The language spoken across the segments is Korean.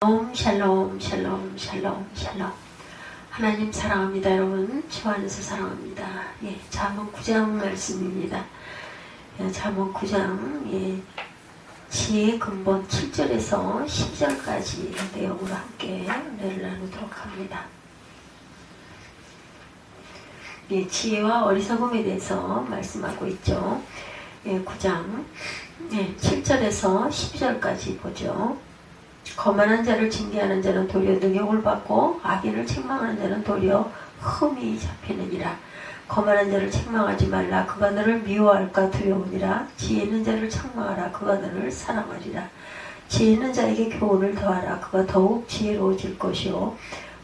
샬롬 샬롬 샬롬 샬롬 샬롬. 하나님 사랑합니다 여러분. 주 안에서 사랑합니다. 예, 잠언 9장 말씀입니다. 예, 잠언 9장. 예, 지혜 근본 7절에서 10절까지 내용으로 함께 은혜를 나누도록 합니다. 예, 지혜와 어리석음에 대해서 말씀하고 있죠. 예, 9장. 예, 7절에서 10절까지 보죠 거만한 자를 징계하는 자는 도리어 능욕을 받고 악인을 책망하는 자는 도리어 흠이 잡히느니라. 거만한 자를 책망하지 말라. 그가 너를 미워할까 두려우니라. 지혜 있는 자를 책망하라. 그가 너를 사랑하리라. 지혜 있는 자에게 교훈을 더하라. 그가 더욱 지혜로워질 것이요.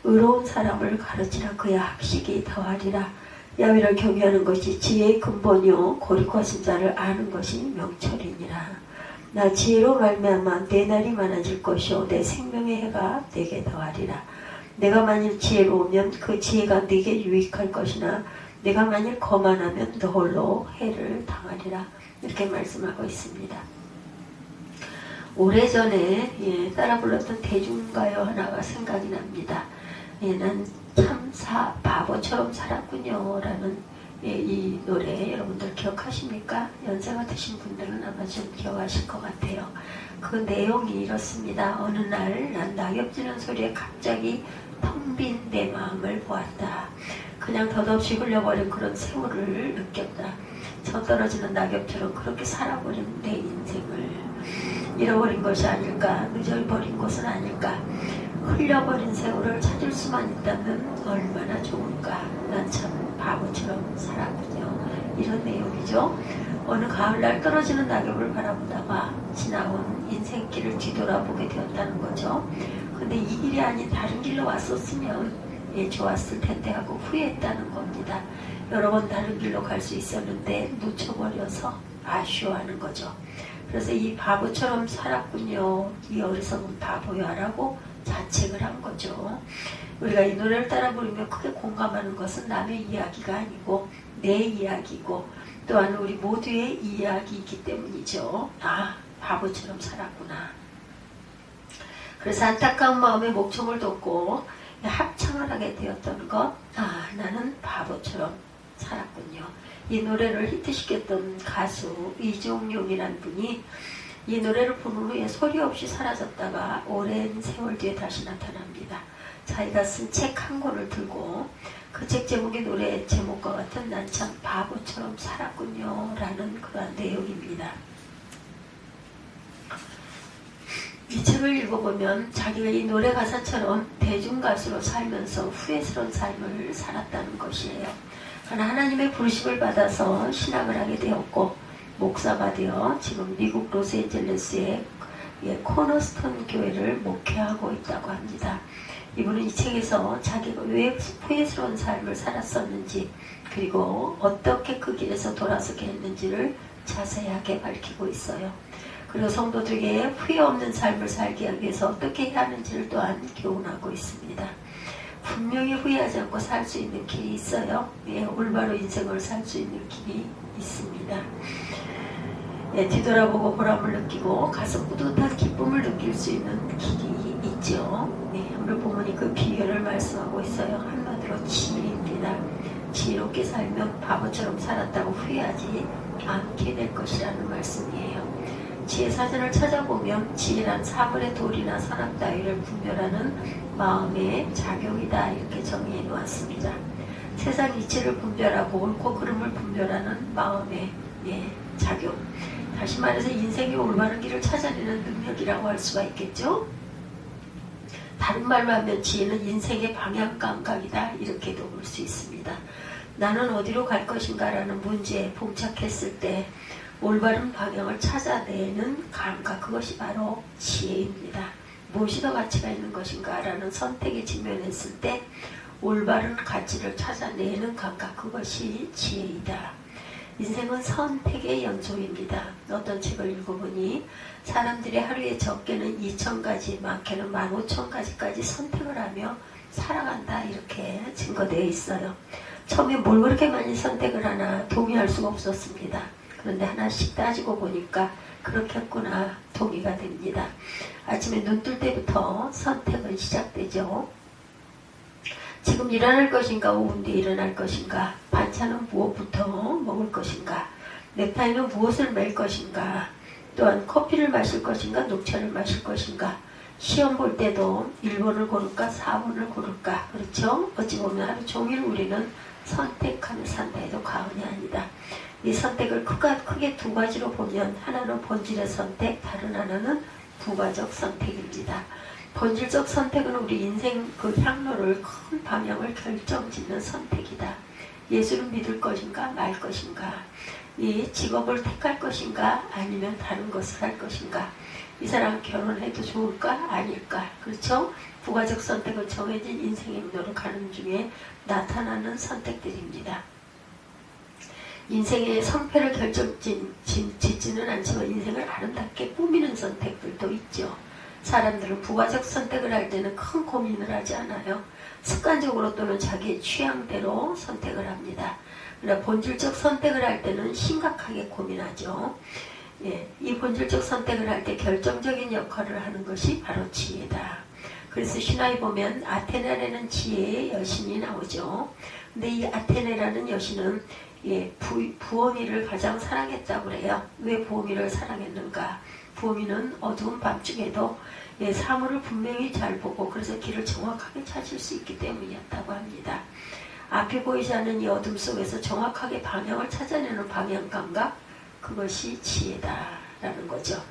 의로운 사람을 가르치라. 그야 학식이 더하리라. 야위를 경외하는 것이 지혜의 근본이요. 고리고하신 자를 아는 것이 명철이니라. 나 지혜로 말미암아 내 날이 많아질 것이요 내 생명의 해가 내게 더하리라. 내가 만일 지혜로우면 그 지혜가 내게 유익할 것이나 내가 만일 거만하면 너 홀로 해를 당하리라. 이렇게 말씀하고 있습니다. 오래전에 예, 따라 불렀던 대중가요 하나가 생각이 납니다. 예, 난참 바보처럼 살았군요 라는 예, 이 노래 여러분들 기억하십니까? 연세가 드신 분들은 아마 좀 기억하실 것 같아요. 그 내용이 이렇습니다. 어느 날 난 낙엽지는 소리에 갑자기 텅 빈 내 마음을 보았다. 그냥 덧없이 흘려버린 그런 세월을 느꼈다. 저 떨어지는 낙엽처럼 그렇게 살아버린 내 인생을 잃어버린 것이 아닐까, 늦어버린 것은 아닐까. 흘려버린 세월을 찾을 수만 있다면 얼마나 좋을까. 난 참 바보처럼 살았군요. 이런 내용이죠. 어느 가을날 떨어지는 낙엽을 바라보다가 지나온 인생길을 뒤돌아보게 되었다는 거죠. 근데 이 길이 아닌 다른 길로 왔었으면 예, 좋았을 텐데 하고 후회했다는 겁니다. 여러 번 다른 길로 갈 수 있었는데 놓쳐버려서 아쉬워하는 거죠. 그래서 이 바보처럼 살았군요. 이 어리석은 바보야라고 자책을 한 거죠. 우리가 이 노래를 따라 부르며 크게 공감하는 것은 남의 이야기가 아니고 내 이야기고 또한 우리 모두의 이야기이기 때문이죠. 아, 바보처럼 살았구나. 그래서 안타까운 마음에 목청을 뒀고 합창을 하게 되었던 것. 아, 나는 바보처럼 살았군요. 이 노래를 히트시켰던 가수 이종용이라는 분이 이 노래를 부른 후에 소리 없이 사라졌다가 오랜 세월 뒤에 다시 나타납니다. 자기가 쓴 책 한 권을 들고 그 책 제목의 노래 제목과 같은 난 참 바보처럼 살았군요 라는 그러한 내용입니다. 이 책을 읽어보면 자기가 이 노래 가사처럼 대중가수로 살면서 후회스러운 삶을 살았다는 것이에요. 하나님의 부르심을 받아서 신학을 하게 되었고 목사가 되어 지금 미국 로스앤젤레스의 예, 코너스톤 교회를 목회하고 있다고 합니다. 이분은 이 책에서 자기가 왜 후회스러운 삶을 살았었는지 그리고 어떻게 그 길에서 돌아서게 했는지를 자세하게 밝히고 있어요. 그리고 성도들에게 후회 없는 삶을 살게 하기 위해서 어떻게 해야 하는지를 또한 교훈하고 있습니다. 분명히 후회하지 않고 살 수 있는 길이 있어요. 예, 올바로 인생을 살 수 있는 길이 있습니다. 예, 뒤돌아보고 보람을 느끼고 가서 뿌듯한 기쁨을 느낄 수 있는 길이 있죠. 네, 오늘 본문이 그 비결을 말씀하고 있어요. 한마디로 지혜입니다. 지혜롭게 살면 바보처럼 살았다고 후회하지 않게 될 것이라는 말씀이에요. 지혜 사전을 찾아보면 지혜란 사물의 도리나 선악 따위를 분별하는 마음의 작용이다 이렇게 정의해 놓았습니다. 세상 이치를 분별하고 옳고 그름을 분별하는 마음의 예, 작용. 다시 말해서 인생의 올바른 길을 찾아내는 능력이라고 할 수가 있겠죠. 다른 말로 하면 지혜는 인생의 방향 감각이다 이렇게도 볼 수 있습니다. 나는 어디로 갈 것인가라는 문제에 봉착했을 때 올바른 방향을 찾아내는 감각 그것이 바로 지혜입니다. 무엇이 더 가치가 있는 것인가라는 선택에 직면했을 때 올바른 가치를 찾아내는 감각 그것이 지혜이다. 인생은 선택의 연속입니다. 어떤 책을 읽어보니 사람들이 하루에 적게는 2천가지, 많게는 15,000가지까지 선택을 하며 살아간다 이렇게 증거되어 있어요. 처음에 뭘 그렇게 많이 선택을 하나 동의할 수가 없었습니다. 그런데 하나씩 따지고 보니까 그렇겠구나 동의가 됩니다. 아침에 눈 뜰 때부터 선택은 시작되죠. 지금 일어날 것인가 오후 뒤에 일어날 것인가 반찬은 무엇부터 먹을 것인가 넥타이는 무엇을 맬 것인가 또한 커피를 마실 것인가 녹차를 마실 것인가 시험 볼 때도 1번을 고를까 4번을 고를까 그렇죠? 어찌 보면 하루 종일 우리는 선택하며 산다 해도 과언이 아니다. 이 선택을 크가, 크게 두 가지로 보면 하나는 본질의 선택 다른 하나는 부가적 선택입니다. 본질적 선택은 우리 인생 그 향로를 큰 방향을 결정짓는 선택이다. 예수를 믿을 것인가 말 것인가 이 직업을 택할 것인가 아니면 다른 것을 할 것인가 이 사람 결혼해도 좋을까 아닐까 그렇죠? 부가적 선택은 정해진 인생 행로를 가는 중에 나타나는 선택들입니다. 인생의 성패를 결정짓지는 않지만 인생을 아름답게 꾸미는 선택들도 있죠. 사람들은 부가적 선택을 할 때는 큰 고민을 하지 않아요. 습관적으로 또는 자기의 취향대로 선택을 합니다. 그러나 본질적 선택을 할 때는 심각하게 고민하죠. 예, 이 본질적 선택을 할 때 결정적인 역할을 하는 것이 바로 지혜다. 그래서 신화에 보면 아테네라는 지혜의 여신이 나오죠. 근데 이 아테네라는 여신은 예, 부, 부어미를 가장 사랑했다고 그래요. 왜 부어미를 사랑했는가? 부어미는 어두운 밤중에도 예, 사물을 분명히 잘 보고 그래서 길을 정확하게 찾을 수 있기 때문이었다고 합니다. 앞이 보이지 않는 이 어둠 속에서 정확하게 방향을 찾아내는 방향 감각 그것이 지혜다라는 거죠.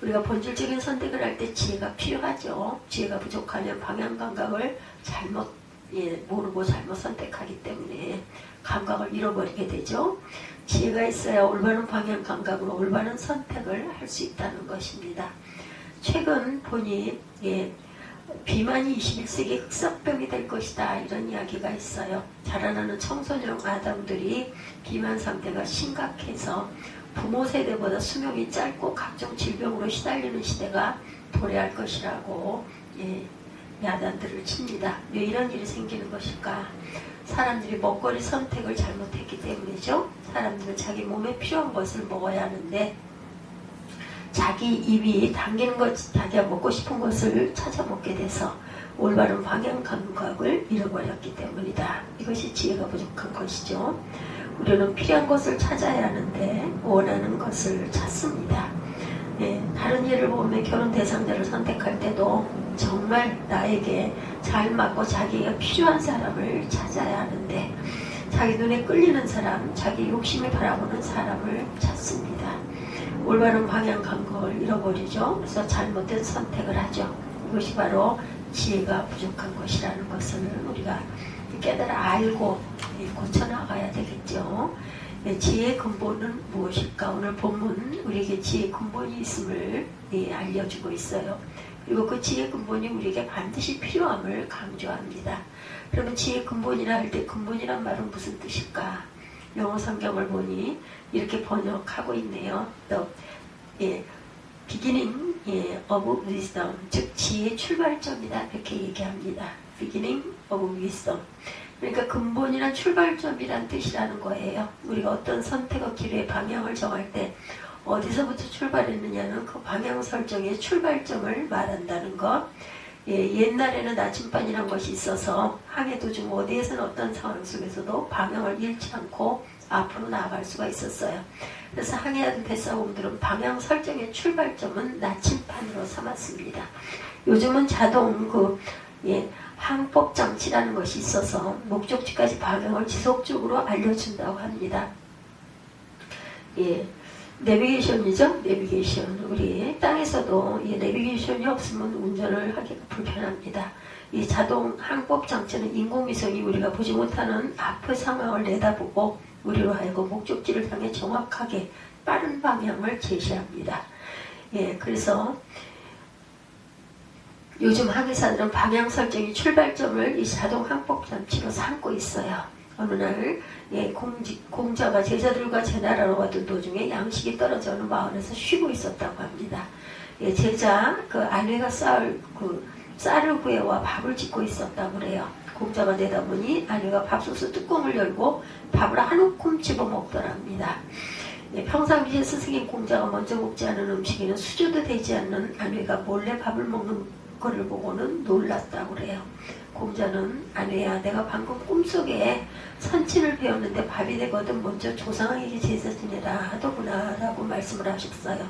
우리가 본질적인 선택을 할 때 지혜가 필요하죠. 지혜가 부족하면 방향 감각을 잘못 예, 모르고 잘못 선택하기 때문에 감각을 잃어버리게 되죠. 지혜가 있어야 올바른 방향 감각으로 올바른 선택을 할 수 있다는 것입니다. 최근 보니 예, 비만이 21세기 흑사병이 될 것이다 이런 이야기가 있어요. 자라나는 청소년 아담들이 비만 상태가 심각해서 부모 세대보다 수명이 짧고 각종 질병으로 시달리는 시대가 도래할 것이라고 예, 야단들을 칩니다. 왜 이런 일이 생기는 것일까? 사람들이 먹거리 선택을 잘못했기 때문이죠. 사람들은 자기 몸에 필요한 것을 먹어야 하는데 자기 입이 당기는 것, 자기가 먹고 싶은 것을 찾아 먹게 돼서 올바른 방향 감각을 잃어버렸기 때문이다. 이것이 지혜가 부족한 것이죠. 우리는 필요한 것을 찾아야 하는데 원하는 것을 찾습니다. 예, 다른 예를 보면 결혼 대상자를 선택할 때도 정말 나에게 잘 맞고 자기가 필요한 사람을 찾아야 하는데 자기 눈에 끌리는 사람, 자기 욕심을 바라보는 사람을 찾습니다. 올바른 방향 감각을 잃어버리죠. 그래서 잘못된 선택을 하죠. 이것이 바로 지혜가 부족한 것이라는 것을 우리가 깨달아 알고 고쳐나가야 되겠죠. 네, 지혜의 근본은 무엇일까? 오늘 본문 우리에게 지혜의 근본이 있음을 예, 알려주고 있어요. 그리고 그 지혜의 근본이 우리에게 반드시 필요함을 강조합니다. 그러면 지혜의 근본이라 할 때 근본이란 말은 무슨 뜻일까? 영어 성경을 보니 이렇게 번역하고 있네요. 또 예, beginning 예, of wisdom, 즉 지혜의 출발점이다 이렇게 얘기합니다. beginning of wisdom. 그러니까 근본이란 출발점이란 뜻이라는 거예요. 우리가 어떤 선택의 길의 방향을 정할 때 어디서부터 출발했느냐는 그 방향 설정의 출발점을 말한다는 것. 예, 옛날에는 나침반이란 것이 있어서 항해 도중 어디에서는 어떤 상황 속에서도 방향을 잃지 않고 앞으로 나아갈 수가 있었어요. 그래서 항해하던 뱃사공들은 방향 설정의 출발점은 나침반으로 삼았습니다. 요즘은 자동 그 예, 항법 장치라는 것이 있어서 목적지까지 방향을 지속적으로 알려준다고 합니다. 예, 내비게이션이죠. 내비게이션. 우리 땅에서도 이 내비게이션이 없으면 운전을 하기가 불편합니다. 이 자동 항법 장치는 인공위성이 우리가 보지 못하는 앞의 상황을 내다보고 우리로 하여금 목적지를 향해 정확하게 빠른 방향을 제시합니다. 예, 그래서 요즘 항해사들은 방향 설정이 출발점을 이 자동 항법 장치로 삼고 있어요. 어느 날 예, 공지, 공자가 제자들과 제나라로 가던 도중에 양식이 떨어져 어느 마을에서 쉬고 있었다고 합니다. 예, 제자 그 아내가 쌀, 그 쌀을 구해와 밥을 짓고 있었다고 그래요. 공자가 내다보니 아내가 밥솥의 뚜껑을 열고 밥을 한 움큼 집어 먹더랍니다. 예, 평상시에 스승인 공자가 먼저 먹지 않은 음식에는 수저도 되지 않는 아내가 몰래 밥을 먹는 것을 보고는 놀랐다고 그래요. 공자는 아내야 내가 방금 꿈속에 산치를 배웠는데 밥이 되거든 먼저 조상에게 제사 지내라 하더구나 라고 말씀을 하셨어요.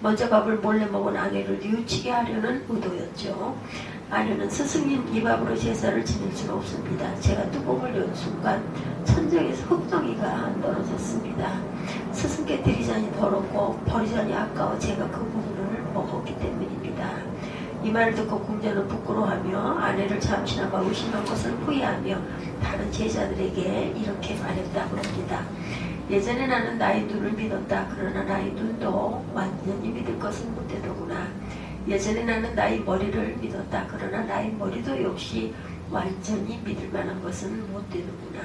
먼저 밥을 몰래 먹은 아내를 뉘우치게 하려는 의도였죠. 아내는 스승님 이 밥으로 제사를 지낼 수는 없습니다. 제가 뚜껑을 연 순간 천정에서 흙덩이가 떨어졌습니다. 스승께 드리자니 더럽고 버리자니 아까워 제가 그 부분을 먹었기 때문입니다. 이 말을 듣고 공자는 부끄러워하며 아내를 잠시나마 의심한 것을 후회하며 다른 제자들에게 이렇게 말했다고 합니다. 예전에 나는 나의 눈을 믿었다. 그러나 나의 눈도 완전히 믿을 것은 못되더구나. 예전에 나는 나의 머리를 믿었다. 그러나 나의 머리도 역시 완전히 믿을 만한 것은 못되는구나.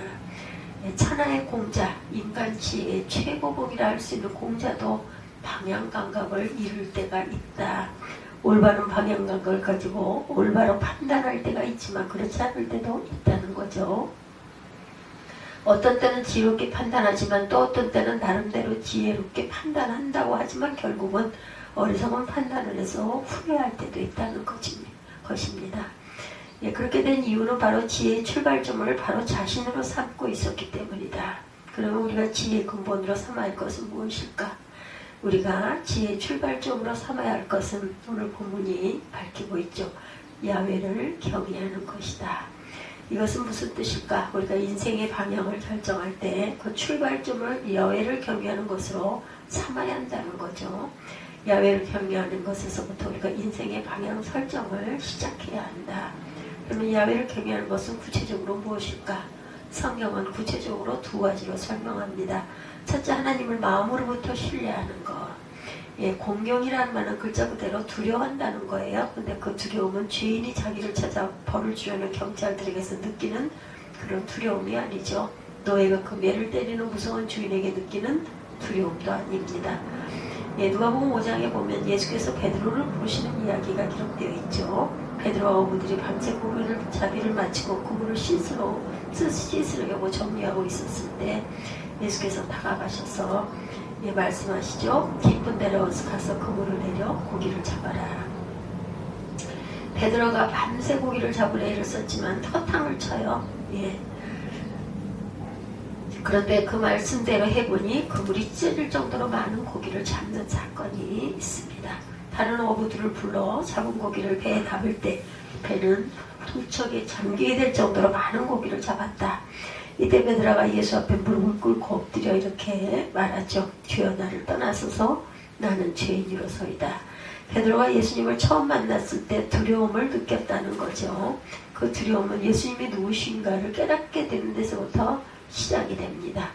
예, 천하의 공자, 인간치의 최고봉이라 할 수 있는 공자도 방향 감각을 잃을 때가 있다. 올바른 방향 감각을 가지고 올바로 판단할 때가 있지만 그렇지 않을 때도 있다는 거죠. 어떤 때는 지혜롭게 판단하지만 또 어떤 때는 나름대로 지혜롭게 판단한다고 하지만 결국은 어리석은 판단을 해서 후회할 때도 있다는 것입니다. 예, 그렇게 된 이유는 바로 지혜의 출발점을 바로 자신으로 삼고 있었기 때문이다. 그러면 우리가 지혜의 근본으로 삼아야 할 것은 무엇일까? 우리가 지혜의 출발점으로 삼아야 할 것은 오늘 본문이 밝히고 있죠. 야외를 경외하는 것이다. 이것은 무슨 뜻일까? 우리가 인생의 방향을 결정할 때 그 출발점을 야외를 경외하는 것으로 삼아야 한다는 거죠. 야외를 경외하는 것에서부터 우리가 인생의 방향 설정을 시작해야 한다. 그러면 야외를 경외하는 것은 구체적으로 무엇일까? 성경은 구체적으로 두 가지로 설명합니다. 첫째 하나님을 마음으로부터 신뢰하는 것. 예, 공경이라는 말은 글자 그대로 두려워한다는 거예요. 근데 그 두려움은 죄인이 자기를 찾아 벌을 주려는 경찰들에게서 느끼는 그런 두려움이 아니죠. 너희가 그 매를 때리는 무서운 주인에게 느끼는 두려움도 아닙니다. 예, 누가복음 5장에 보면 예수께서 베드로를 부르시는 이야기가 기록되어 있죠. 베드로와 어부들이 밤새 고기를 자비를 마치고 그물을 씻으러 씻으려고 정리하고 있었을 때 예수께서 다가가셔서 예, 말씀하시죠. 깊은 데로 가서 그물을 내려 고기를 잡아라. 베드로가 밤새 고기를 잡으려 애를 썼지만 터탕을 쳐요. 예. 그런데 그 말씀대로 해보니 그물이 찢어질 정도로 많은 고기를 잡는 사건이 있습니다. 다른 어부들을 불러 잡은 고기를 배에 담을 때 배는 두 척에 잠기게 될 정도로 많은 고기를 잡았다. 이때 베드라가 예수 앞에 무릎을 꿇고 엎드려 이렇게 말하죠. 주여 나를 떠나서서 나는 죄인이로소이다. 베드로가 예수님을 처음 만났을 때 두려움을 느꼈다는 거죠. 그 두려움은 예수님이 누구신가를 깨닫게 되는 데서부터 시작이 됩니다.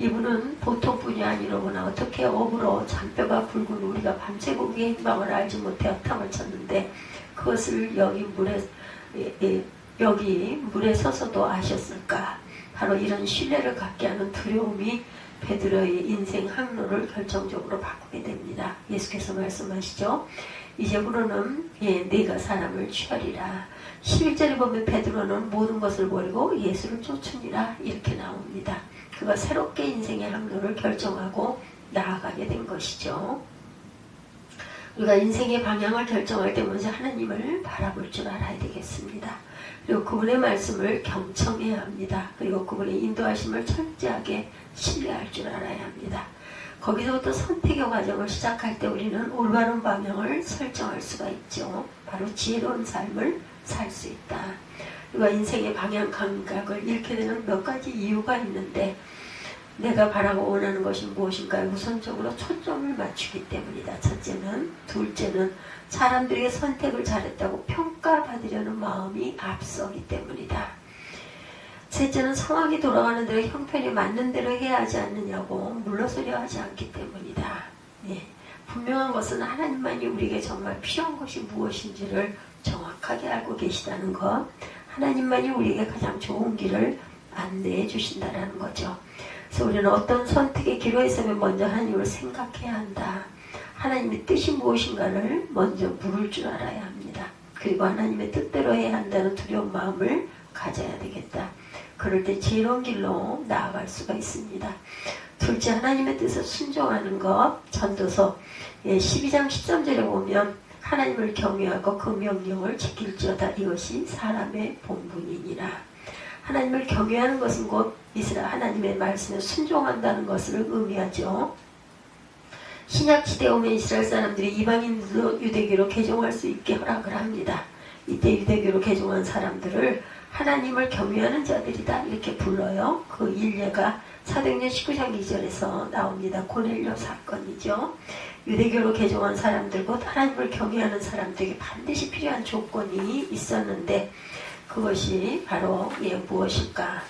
이분은 보통 분이 아니로구나 어떻게 업으로 잔뼈가 붉은 우리가 밤새 고기의 행방을 알지 못해 어탕을 쳤는데 그것을 여기 물에 예, 예, 여기 물에 서서도 아셨을까? 바로 이런 신뢰를 갖게 하는 두려움이 베드로의 인생 항로를 결정적으로 바꾸게 됩니다. 예수께서 말씀하시죠. 이제부로는 예, 네가 사람을 취하리라. 11절에 보면 베드로는 모든 것을 버리고 예수를 쫓으니라 이렇게 나옵니다. 그가 새롭게 인생의 항로를 결정하고 나아가게 된 것이죠. 우리가 인생의 방향을 결정할 때 먼저 하나님을 바라볼 줄 알아야 되겠습니다. 그리고 그분의 말씀을 경청해야 합니다. 그리고 그분의 인도하심을 철저하게 신뢰할 줄 알아야 합니다. 거기서부터 선택의 과정을 시작할 때 우리는 올바른 방향을 설정할 수가 있죠. 바로 지혜로운 삶을 살 수 있다. 우리가 인생의 방향 감각을 잃게 되는 몇 가지 이유가 있는데 내가 바라고 원하는 것이 무엇인가 우선적으로 초점을 맞추기 때문이다. 첫째는, 둘째는 사람들에게 선택을 잘했다고 평가받으려는 마음이 앞서기 때문이다. 셋째는 상황이 돌아가는 대로 형편이 맞는 대로 해야 하지 않느냐고 물러서려 하지 않기 때문이다. 예. 분명한 것은 하나님만이 우리에게 정말 필요한 것이 무엇인지를 정확하게 알고 계시다는 것. 하나님만이 우리에게 가장 좋은 길을 안내해 주신다는 거죠. 그래서 우리는 어떤 선택의 기로에 서면 먼저 하나님을 생각해야 한다. 하나님의 뜻이 무엇인가를 먼저 물을 줄 알아야 합니다. 그리고 하나님의 뜻대로 해야 한다는 두려운 마음을 가져야 되겠다. 그럴 때 지혜로운 길로 나아갈 수가 있습니다. 둘째 하나님의 뜻에 순종하는 것 전도서 예, 12장 13절에 보면 하나님을 경외하고 그 명령을 지킬지어다 이것이 사람의 본분이니라 하나님을 경외하는 것은 곧 이스라엘 하나님의 말씀에 순종한다는 것을 의미하죠. 신약 시대에 오면 이스라엘 사람들이 이방인도 유대교로 개종할 수 있게 허락을 합니다. 이때 유대교로 개종한 사람들을 하나님을 경외하는 자들이다 이렇게 불러요. 그 일례가 사도행전 19장 2절에서 나옵니다. 고넬료 사건이죠. 유대교로 개종한 사람들 곧 하나님을 경외하는 사람들에게 반드시 필요한 조건이 있었는데 그것이 바로 예 무엇일까?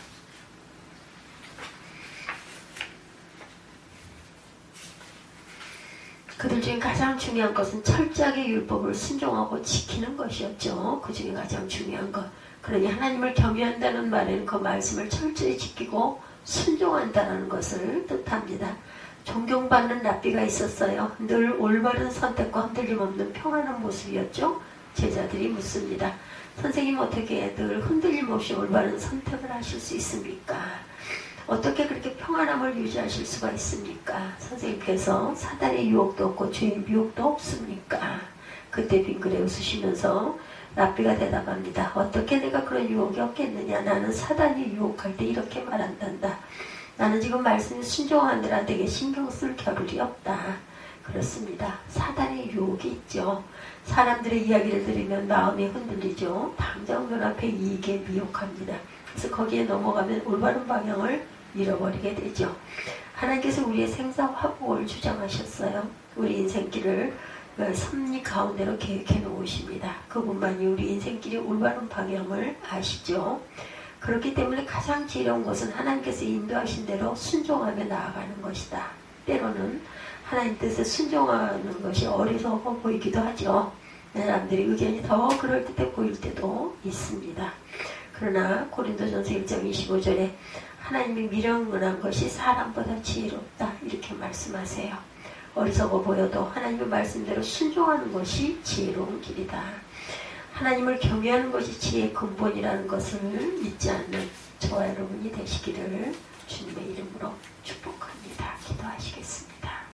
그들 중에 가장 중요한 것은 철저하게 율법을 순종하고 지키는 것이었죠. 그 중에 가장 중요한 것. 그러니 하나님을 경외한다는 말에는 그 말씀을 철저히 지키고 순종한다는 것을 뜻합니다. 존경받는 랍비가 있었어요. 늘 올바른 선택과 흔들림 없는 평안한 모습이었죠. 제자들이 묻습니다. 선생님 어떻게 늘 흔들림 없이 올바른 선택을 하실 수 있습니까? 어떻게 그렇게 평안함을 유지하실 수가 있습니까? 선생님께서 사단의 유혹도 없고 죄의 미혹도 없습니까? 그때 빙그레 웃으시면서 랍비가 대답합니다. 어떻게 내가 그런 유혹이 없겠느냐? 나는 사단이 유혹할 때 이렇게 말한단다. 나는 지금 말씀에 순종하느라 되게 신경 쓸 겨를이 없다. 그렇습니다. 사단의 유혹이 있죠. 사람들의 이야기를 들으면 마음이 흔들리죠. 당장 눈앞에 이익에 미혹합니다. 그래서 거기에 넘어가면 올바른 방향을 잃어버리게 되죠. 하나님께서 우리의 생사 화복을 주장하셨어요. 우리 인생길을 섭리 가운데로 계획해 놓으십니다. 그분만이 우리 인생길의 올바른 방향을 아시죠. 그렇기 때문에 가장 지혜로운 것은 하나님께서 인도하신 대로 순종하며 나아가는 것이다. 때로는 하나님 뜻에 순종하는 것이 어리석어 보이기도 하죠. 사람들이 의견이 더 그럴듯해 보일 때도 있습니다. 그러나 고린도전서 1장 25절에 하나님이 미련한 것이 사람보다 지혜롭다 이렇게 말씀하세요. 어리석어 보여도 하나님의 말씀대로 순종하는 것이 지혜로운 길이다. 하나님을 경외하는 것이 지혜의 근본이라는 것을 잊지 않는 저와 여러분이 되시기를 주님의 이름으로 축복합니다. 기도하시겠습니다.